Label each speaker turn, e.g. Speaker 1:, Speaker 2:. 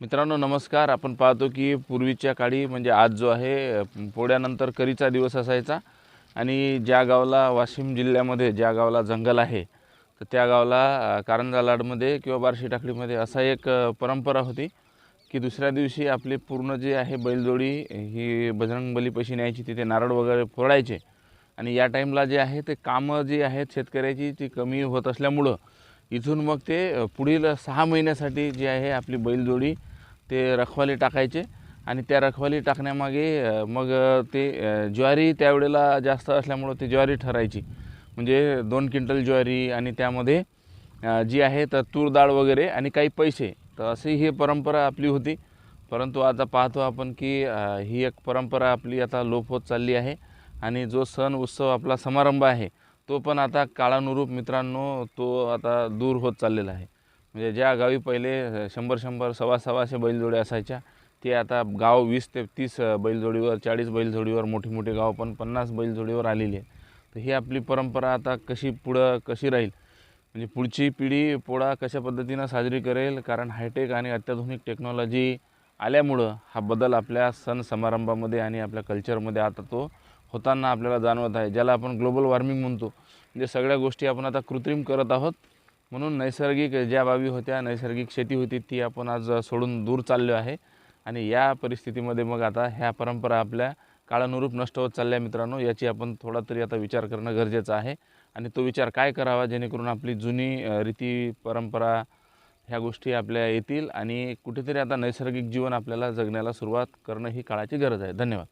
Speaker 1: मित्रांनो नमस्कार. आपण पाहतो की पूर्वीच्या काळी म्हणजे आज जो आहे पोळ्यानंतर करीचा दिवस असायचा. आणि ज्या गावाला वाशिम जिल्ह्यामध्ये ज्या गावाला जंगल आहे तर त्या गावाला कारंजा लाडमध्ये किंवा बार्शी टाकडीमध्ये असा एक परंपरा होती की दुसऱ्या दिवशी आपले पूर्ण जे आहे बैलजोडी ही बजरंगबलीपाशी न्यायची तिथे नारळ वगैरे फोडायचे. आणि या टाईमला जे आहे ते कामं जी आहेत शेतकऱ्याची ती कमी होत असल्यामुळं इथून मग ते पुढील सहा महिन्यासाठी जी आहे आपली बैलजोडी ते रखवाली टाकायचे आणि त्या रखवाली टाकण्यामागे मग ते ज्वारी त्यावेळेला जास्त असल्यामुळं ते ज्वारी ठरायची. म्हणजे दोन क्विंटल ज्वारी आणि त्यामध्ये जी आहे तर तूर डाळ वगैरे आणि काही पैसे. तर अशी ही परंपरा आपली होती. परंतु आता पाहतो आपण की ही एक परंपरा आपली आता लोप होत चालली आहे आणि जो सण उत्सव आपला समारंभ आहे तो पण आता काळानुरूप मित्रांनो तो आता दूर होत चाललेला आहे. म्हणजे ज्या गावी पहिले शंभर शंभर सव्वा सव्वाशे बैलजोड्या असायच्या ते आता गाव वीस ते तीस बैलजोडीवर चाळीस बैलजोडीवर मोठी मोठी गाव पण पन्नास बैलजोडीवर आलेली आहे तर ही आपली परंपरा आता कशी पुढं कशी राहील? म्हणजे पुढची पिढी पोळा कशा पद्धतीनं साजरी करेल? कारण हायटेक आणि अत्याधुनिक टेक्नॉलॉजी आल्यामुळं हा बदल आपल्या सण समारंभामध्ये आणि आपल्या कल्चरमध्ये आता तो होताना आपल्याला जाणवत आहे. ज्याला आपण ग्लोबल वॉर्मिंग म्हणतो. म्हणजे सगळ्या गोष्टी आपण आता कृत्रिम करत आहोत. म्हणून नैसर्गिक ज्या बाबी होत्या नैसर्गिक शेती होती ती आपण आज सोडून दूर चाललो आहे. आणि या परिस्थितीमध्ये मग आता ह्या परंपरा आपल्या काळानुरूप नष्ट होत चालल्या मित्रांनो याची आपण थोडा तरी आता विचार करणं गरजेचं आहे. आणि तो विचार काय करावा जेणेकरून आपली जुनी रीती परंपरा ह्या गोष्टी आपल्या येतील आणि कुठेतरी आता नैसर्गिक जीवन आपल्याला जगण्याला सुरुवात करणं ही काळाची गरज आहे. धन्यवाद.